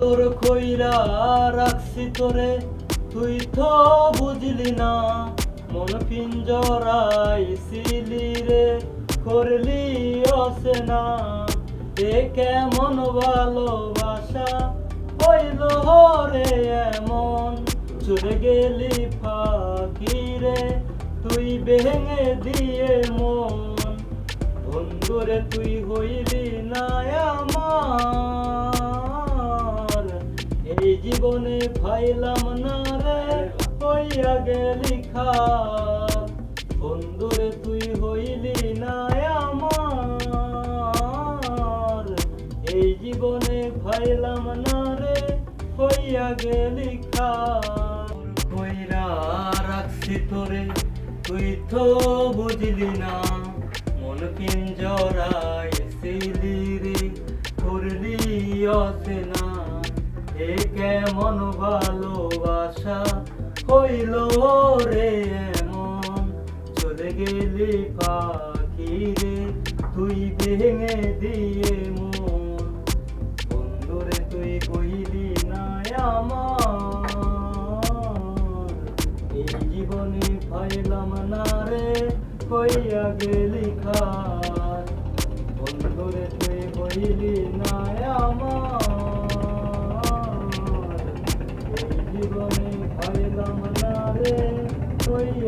তোর খইরা রাখছি তোরে। তুই তো বুঝলি না, মন পিঞ্জরাই সিলি রে। করলি অসে না এ কেমন ভালোবাসা? হইল রে এমন চলে গেলি ফাঁকি রে। তুই ভেঙে দিয়ে মন, বন্ধুরে তুই হইলি না জীবনে পাইলাম না রে হইয়া গেলি খা বন্ধুরে, তুই হইলি না আমার। এই জীবনে পাইলাম না রে হইয়া গেলি খা কইরা রাখছি তোরে, তুই তো বুঝলি না। মন পিঞ্জরায় সিলি রে, করলি অসে না এ কেমন ভালোবাসা হইল রে এমন? চলে গেলি পাখি রে, তুই ভেঙে দিয়ে মন। বন্ধুরে তুই কইলি না আমার। এই জীবনে পাইলাম না রে, কইয়া গেলি খার বন্ধুরে তুই কইলি না